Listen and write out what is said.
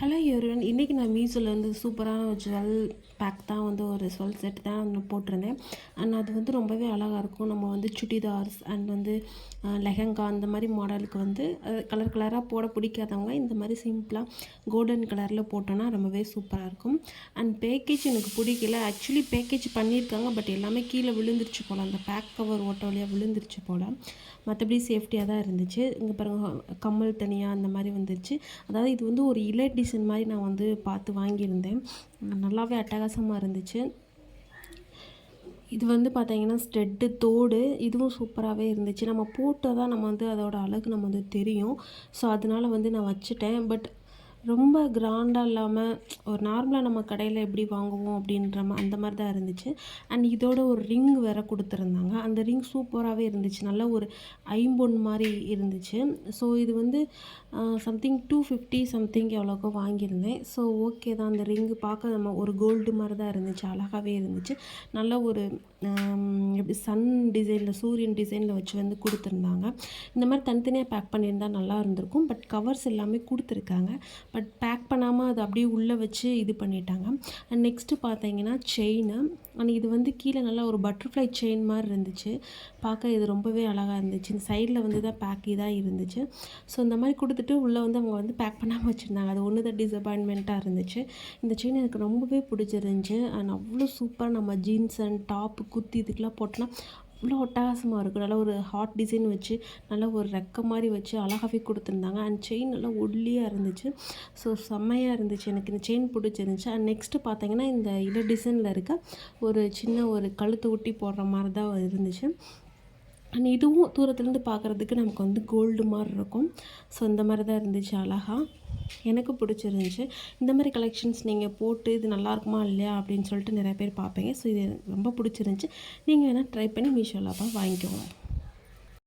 Hello everyone இன்றைக்கி நான் மீஷோவில் வந்து சூப்பரான ஒரு ஜுவல் பேக் தான் வந்து ஒரு ஜுவல் செட் தான் வந்து போட்டிருந்தேன். அண்ட் அது வந்து ரொம்பவே அழகாக இருக்கும். நம்ம வந்து சுடிதார்ஸ் அண்ட் வந்து லெஹங்கா அந்த மாதிரி மாடலுக்கு வந்து கலர் கலராக போட பிடிக்காதவங்க இந்த மாதிரி சிம்பிளாக கோல்டன் கலரில் போட்டோன்னா ரொம்பவே சூப்பராக இருக்கும். அண்ட் பேக்கேஜ் எனக்கு பிடிக்கல. ஆக்சுவலி பேக்கேஜ் பண்ணியிருக்காங்க பட் எல்லாமே கீழே விழுந்துருச்சு போல். அந்த பேக் கவர் ஓட்ட வழியாக விழுந்துருச்சு போல். மற்றபடி சேஃப்டியாக தான் இருந்துச்சு. இங்கே பாருங்க கம்மல் தனியாக அந்த மாதிரி வந்துருச்சு. அதாவது இது வந்து ஒரு இலை டிசைன் மாதிரி நான் வந்து பார்த்து வாங்கியிருந்தேன். நல்லாவே அட்டகாசமாக இருந்துச்சு. இது வந்து பார்த்தீங்கன்னா ஸ்டெட்டு தோடு இதுவும் சூப்பராகவே இருந்துச்சு. நம்ம போட்டால் தான் நம்ம வந்து அதோட அழகு நம்ம வந்து தெரியும். ஸோ அதனால வந்து நான் வச்சுட்டேன். பட் ரொம்ப கிராண்டாக இல்லாமல் ஒரு நார்மலாக நம்ம கடையில் எப்படி வாங்குவோம் அப்படின்ற மா அந்த மாதிரி தான் இருந்துச்சு. அண்ட் இதோட ஒரு ரிங் வேறு கொடுத்துருந்தாங்க. அந்த ரிங் சூப்பராகவே இருந்துச்சு. நல்ல ஒரு ஐம்பொன் மாதிரி இருந்துச்சு. ஸோ இது வந்து சம்திங் டூ ஃபிஃப்டி சம்திங் எவ்வளோக்கோ வாங்கியிருந்தேன். ஸோ ஓகே தான். அந்த ரிங்கு பார்க்க நம்ம ஒரு கோல்டு மாதிரி தான் இருந்துச்சு. அழகாகவே இருந்துச்சு. நல்ல ஒரு எப்படி சன் டிசைனில் சூரியன் டிசைனில் வச்சு வந்து கொடுத்துருந்தாங்க. இந்த மாதிரி தனித்தனியாக பேக் பண்ணியிருந்தால் நல்லா இருந்திருக்கும். பட் கவர்ஸ் எல்லாமே கொடுத்துருக்காங்க. பட் பேக் பண்ணாமல் அதை அப்படியே உள்ளே வச்சு இது பண்ணிட்டாங்க. அண்ட் நெக்ஸ்ட்டு பார்த்தீங்கன்னா செயின் அண்ட் இது வந்து கீழே நல்லா ஒரு பட்டர்ஃப்ளை செயின் மாதிரி இருந்துச்சு. பார்க்க இது ரொம்பவே அழகாக இருந்துச்சு. இந்த சைடில் வந்து தான் பேக் இதாக இருந்துச்சு. ஸோ இந்த மாதிரி கொடுத்துட்டு உள்ளே வந்து அவங்க வந்து பேக் பண்ணாமல் வச்சுருந்தாங்க. அது ஒன்று தான் டிசப்பாயின்மெண்ட்டாக இருந்துச்சு. இந்த செயின் எனக்கு ரொம்பவே பிடிச்சிருந்துச்சு. அண்ட் அவ்வளோ சூப்பராக நம்ம ஜீன்ஸ் அண்ட் டாப்பு குத்தி இதுக்கெலாம் போட்டோன்னா அவ்வளோ அட்டகாசமாக இருக்கும் நல்லா ஒரு ஹாட் டிசைன் வச்சு நல்லா ஒரு ரெக்க மாதிரி வச்சு அழகாகவே கொடுத்துருந்தாங்க. அண்ட் செயின் நல்லா ஒல்லியாக இருந்துச்சு. ஸோ செம்மையாக இருந்துச்சு. எனக்கு இந்த செயின் பிடிச்சிருந்துச்சு. அண்ட் நெக்ஸ்ட்டு பார்த்தீங்கன்னா இந்த இட டிசைனில் இருக்க ஒரு சின்ன ஒரு கழுத்து ஒட்டி போடுற மாதிரி தான் இருந்துச்சு. அண்ட் இதுவும் தூரத்துலேருந்து பார்க்குறதுக்கு நமக்கு வந்து கோல்டு மாதிரி இருக்கும். ஸோ இந்த மாதிரி தான் இருந்துச்சு அழகாக எனக்கு பிடிச்சிருந்துச்சி. இந்த மாதிரி கலெக்ஷன்ஸ் நீங்கள் போட்டு இது நல்லா இருக்குமா இல்லையா அப்படின்னு சொல்லிட்டு நிறைய பேர் பார்ப்பீங்க. ஸோ இது ரொம்ப பிடிச்சிருந்துச்சி. நீங்கள் வேணால் ட்ரை பண்ணி மீஷோவில் வாங்கிக்கோங்க.